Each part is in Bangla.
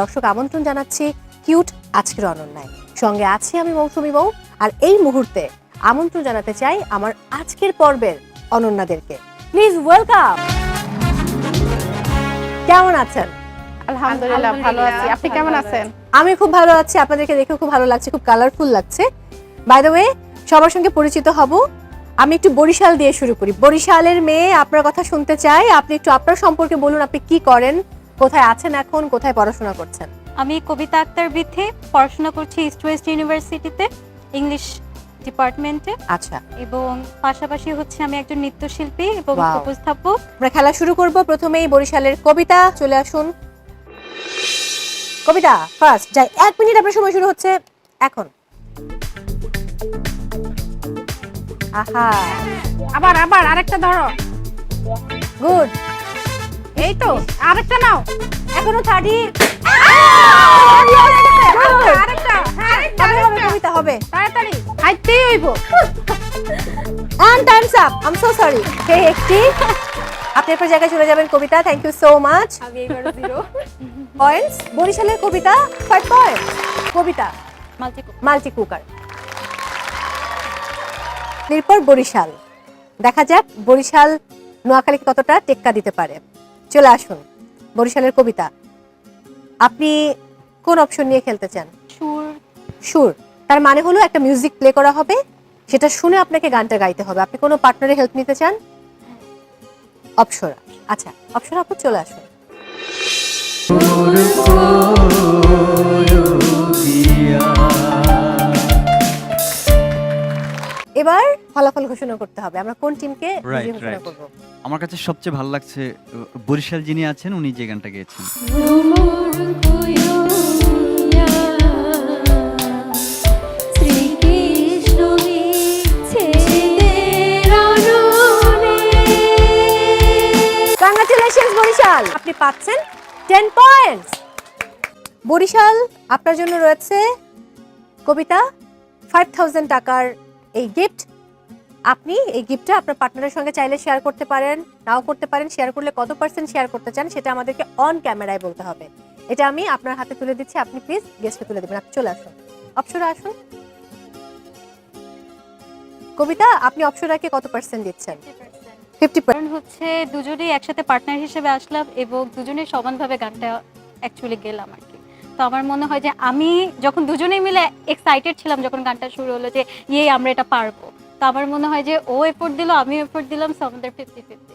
দর্শক আমন্ত্রণ জানাচ্ছি কিউট আজকের অনন্যায়। সঙ্গে আছি আমি মৌসুমি বউ আর এই মুহূর্তে আমন্ত্রণ জানাতে চাই আমার আজকের পর্বের অনন্যাদেরকে। প্লিজ ওয়েলকাম কেমন আছেন? আলহামদুলিল্লাহ ভালো আছি। আপনি কেমন আছেন? আমি খুব ভালো আছি আপনাদেরকে দেখে খুব ভালো লাগছে খুব কালারফুল লাগছে। বাই দ্য ওয়ে সবার সঙ্গে পরিচিত হব। আমি একটু বরিশাল দিয়ে শুরু করি। বরিশালের মেয়ে আপনার কথা শুনতে চাই। আপনি একটু আপনার সম্পর্কে বলুন আপনি কি করেন? কোথায় আছেন এখন কোথায় পড়াশোনা করছেন? আমি কবিতা আক্তার বিথে পড়াশোনা করছি ইস্ট ওয়েস্ট ইউনিভার্সিটিতে ইংলিশ ডিপার্টমেন্টে আচ্ছা। এবং পাশাপাশি হচ্ছে আমি একজন নৃত্যশিল্পী এবং উপস্থাপক। আমরা খেলা শুরু করব। প্রথমেই বরিশালের কবিতা চলে আসুন। কবিতা ফার্স্ট যাই এক মিনিট আপনার সময় শুরু হচ্ছে এখন। আহা। আবার আবার আরেকটা ধরো। গুড এই তো আরেকটা নাও। এখনও থার্টি আরেকটা আরেকটা কবিতা হবে। তাড়াতাড়ি। খাইতেই হইব। And times up I am so sorry hey একটি? আপনি আপনার জায়গায় চলে যাবেন কবিতা থ্যাংক ইউ সো মাচ আমি এবার জিরো পয়েন্টস বরিশালের কবিতা ফাইভ কবিতা মাল্টি মাল্টি কুকার এরপর বরিশাল। দেখা যাক বরিশাল নোয়াখালীকে কতটা টেক্কা দিতে পারে। চলে আসুন বরিশালের কবিতা। আপনি কোন অপশন নিয়ে খেলতে চান? সুর। সুর। তার মানে হলো একটা মিউজিক প্লে করা হবে সেটা শুনে আপনাকে গানটা গাইতে হবে। আপনি কোনো পার্টনারের হেল্প নিতে চান? অপসরা। আচ্ছা অপসরা আপু চলে আসুন। এবার ফলাফল ঘোষণা করতে হবে। আমরা কোন টিমকে ঘোষণা. করব? আমার কাছে সবচেয়ে ভালো লাগছে বরিশাল যিনি আছেন উনি যে গানটা গেয়েছেন। কংগ্রাচুলেশনস বরিশাল! আপনি পাচ্ছেন 10 পয়েন্টস বরিশাল আপনার জন্য রয়েছে কবিতা 5000 টাকার এই গিফট আপনি এই গিফটটা আপনার পার্টনারের সঙ্গে চাইলে শেয়ার করতে পারেন, নাও করতে পারেন। শেয়ার করলে কত পার্সেন্ট শেয়ার করতে চান সেটা আমাদেরকে অন ক্যামেরায় বলতে হবে। এটা আমি আপনার হাতে তুলে দিচ্ছি, আপনি প্লিজ গেস্টকে তুলে দেবেন। চলে আসুন। অপসরা আসুন। কবিতা, আপনি অপসরাকে কত পার্সেন্ট দিচ্ছেন? ফিফটি কারণ হচ্ছে দুজনেই একসাথে পার্টনার হিসেবে আসলাম এবং দুজনেই সমানভাবে গানটা অ্যাকচুয়ালি গেলাম আর কি। তো আমার মনে হয় যে আমি যখন দুজনেই মিলে এক্সাইটেড ছিলাম যখন গানটা শুরু হলো যে ইয়ে আমরা এটা পারব। তো আমার মনে হয় যে ও এফোর্ট দিল আমি এফোর্ট দিলাম সো আমাদের ফিফটি ফিফটি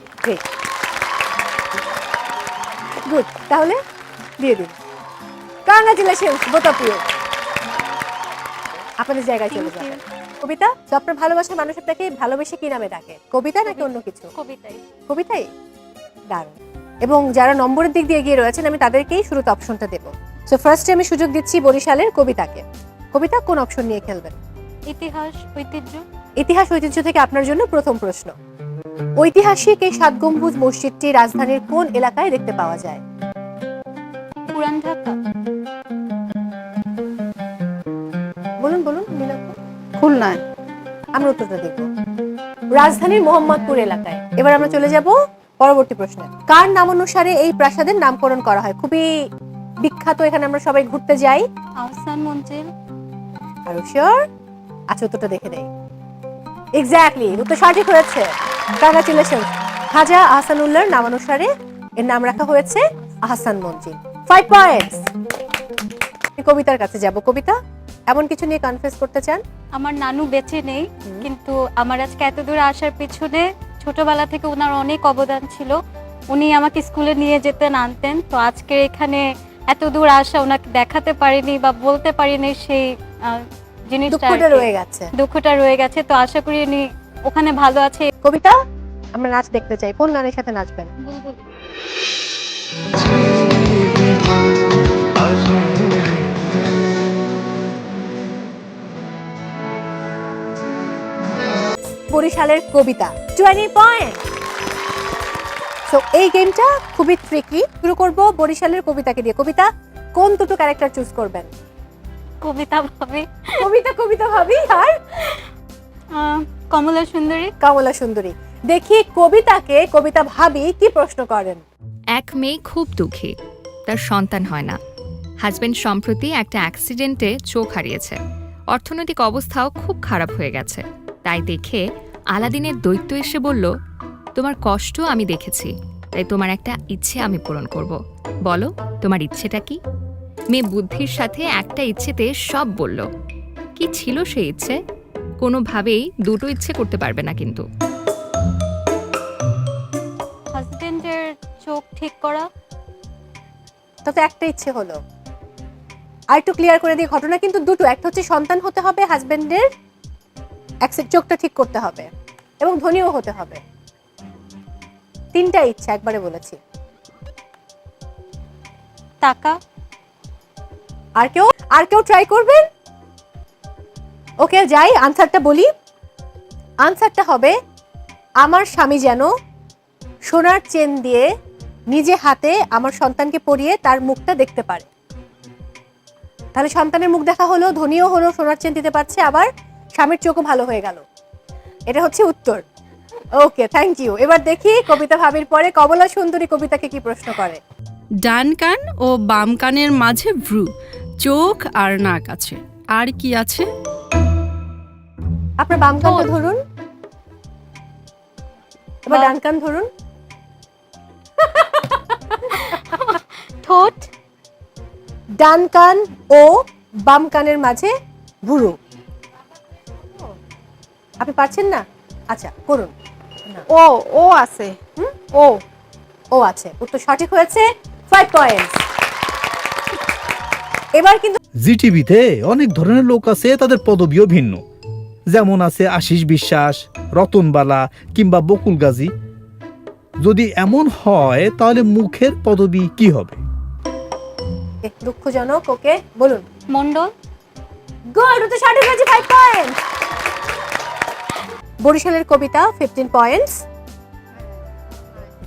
গুড তাহলে দিয়ে দিন। বোথ অফ ইউ আপনাদের জায়গায় চলে যাবেন কবিতা তো আপনার ভালোবাসার মানুষ আপনাকে ভালোবেসে কি নামে ডাকে? কবিতা নাকি অন্য কিছু? কবিতাই। কবিতাই? দারুণ। এবং যারা নম্বরের দিক দিয়ে এগিয়ে রয়েছেন আমি তাদেরকেই শুরুতে অপশনটা দেবো। সো ফার্স্টে আমি সুযোগ দিচ্ছি বরিশালের কবিতাকে। কবিতা কোন অপশন নিয়ে খেলবেন? ইতিহাস ঐতিহ্য? ইতিহাস ঐতিহ্য থেকে আপনার জন্য প্রথম প্রশ্ন। ঐতিহাসিক এই সাত গম্বুজ মসজিদটি রাজধানীর কোন এলাকায় দেখতে পাওয়া যায়? পুরান ঢাকা। বলুন বলুন। খুলনায়। আমরা উত্তরটা দেখব। রাজধানীর মোহাম্মদপুর এলাকায়। এবার আমরা চলে যাব পরবর্তী প্রশ্নে। কার নামানুসারে এই প্রাসাদের নামকরণ করা হয়? খুবই বিখ্যাত এখানে আমরা সবাই ঘুরতে যাই। আহসান মঞ্জিল আর শিওর আচ্ছা উত্তরটা দেখে নেই। এক্স্যাক্টলি উত্তর সঠিক হয়েছে। কংগ্রাচুলেশন খাজা আহসানুল্লাহর নামানুসারে এর নাম রাখা হয়েছে আহসান মঞ্জিল ফাইভ পয়েন্টস কবিতার কাছে যাব। কবিতা এমন কিছু নিয়ে কনফেস করতে চান? আমার নানু বেঁচে নেই কিন্তু আমার আজকে এত দূরে আসার পিছনে ছোটবেলা থেকে ওনার অনেক অবদান ছিল। উনি আমাকে স্কুলে নিয়ে যেতেন আনতেন। তো আজকে এখানে এত দূর আসা ওনাকে দেখাতে পারিনি বা বলতে পারিনি সেই জিনিসটা দুঃখটা রয়ে গেছে। দুঃখটা রয়ে গেছে। তো আশা করি উনি ওখানে ভালো আছে। কবিতা আমরা নাচ দেখতে চাই। কোন গানের সাথে নাচবেন? বরিশালের কবিতা। টোয়েন্টি পয়েন্ট সো এই গেমটা খুবই ট্রিকি শুরু করব বরিশালের কবিতাকে দিয়ে। কবিতা কোন দুটো ক্যারেক্টার চুজ করবেন? কবিতা ভাবি। কবিতা কবিতা ভাবি আর? কমলা সুন্দরী। কমলা সুন্দরী। দেখি কবিতাকে কবিতা ভাবি কি প্রশ্ন করেন? এক মেয়ে খুব দুঃখী তার সন্তান হয় না। হাজবেন্ড সম্প্রতি একটা অ্যাক্সিডেন্টে চোখ হারিয়েছে। অর্থনৈতিক অবস্থাও খুব খারাপ হয়ে গেছে। তাই দেখে আলাদিনের দৈত্য এসে বলল তোমার কষ্ট আমি দেখেছি তাই তোমার একটা ইচ্ছে আমি পূরণ করব। বলো তোমার ইচ্ছেটা কি? মেয়ে বুদ্ধির সাথে একটা ইচ্ছেতে সব বলল। কি ছিল সেই ইচ্ছে? কোনোভাবেই দুটো ইচ্ছে করতে পারবে না কিন্তু। হাজবেন্ডের চোখ ঠিক করা। তাতে একটা ইচ্ছে হলো। আর একটু ক্লিয়ার করে দিই ঘটনা কিন্তু দুটো। একটা হচ্ছে সন্তান হতে হবে হাজবেন্ডের চোখটা ঠিক করতে হবে এবং ধনীও হতে হবে। তিনটা ইচ্ছা একবারে বলেছি। টাকা। আর কেউ আর কেউ ট্রাই করবেন ওকে, যাই আনসারটা বলি। আনসারটা হবে, আমার স্বামী যেন সোনার চেন দিয়ে নিজে হাতে আমার সন্তানকে পরিয়ে তার মুখটা দেখতে পারে। তাহলে সন্তানের মুখ দেখা হলো, ধনীও হলো, সোনার চেন দিতে পারছে, আবার স্বামীর চোখও ভালো হয়ে গেল। এটা হচ্ছে উত্তর। ওকে থ্যাংক ইউ এবার দেখি কবিতা ভাবির পরে কমলা সুন্দরী কবিতাকে কি প্রশ্ন করে। ডান কান ও বাম কানের মাঝে ভ্রু চোখ আর নাক আছে। আর কি আছে? আপনার বাম কানটা ধরুন। এবার ডান কান ধরুন। ঠোঁট। ডান কান ও বাম কানের মাঝে ভুরু। আপনি পারছেন না? আচ্ছা করুন। ও ও আছে। ও ও আছে। উত্তর সঠিক হয়েছে। ফাইভ পয়েন্টস এবার কিন্তু জিটিভিতে অনেক ধরনের লোক আছে তাদের পদবিও ভিন্ন। যেমন আছে আশিস বিশ্বাস রতনবালা কিংবা বকুল গাজী। যদি এমন হয় তাহলে মুখের পদবি কি হবে? দুঃখজনক ওকে বলুন। মন্ডল গুড উত্তর সঠিক হয়েছে ফাইভ পয়েন্টস বরিশালের কবিতা ফিফটিন পয়েন্টস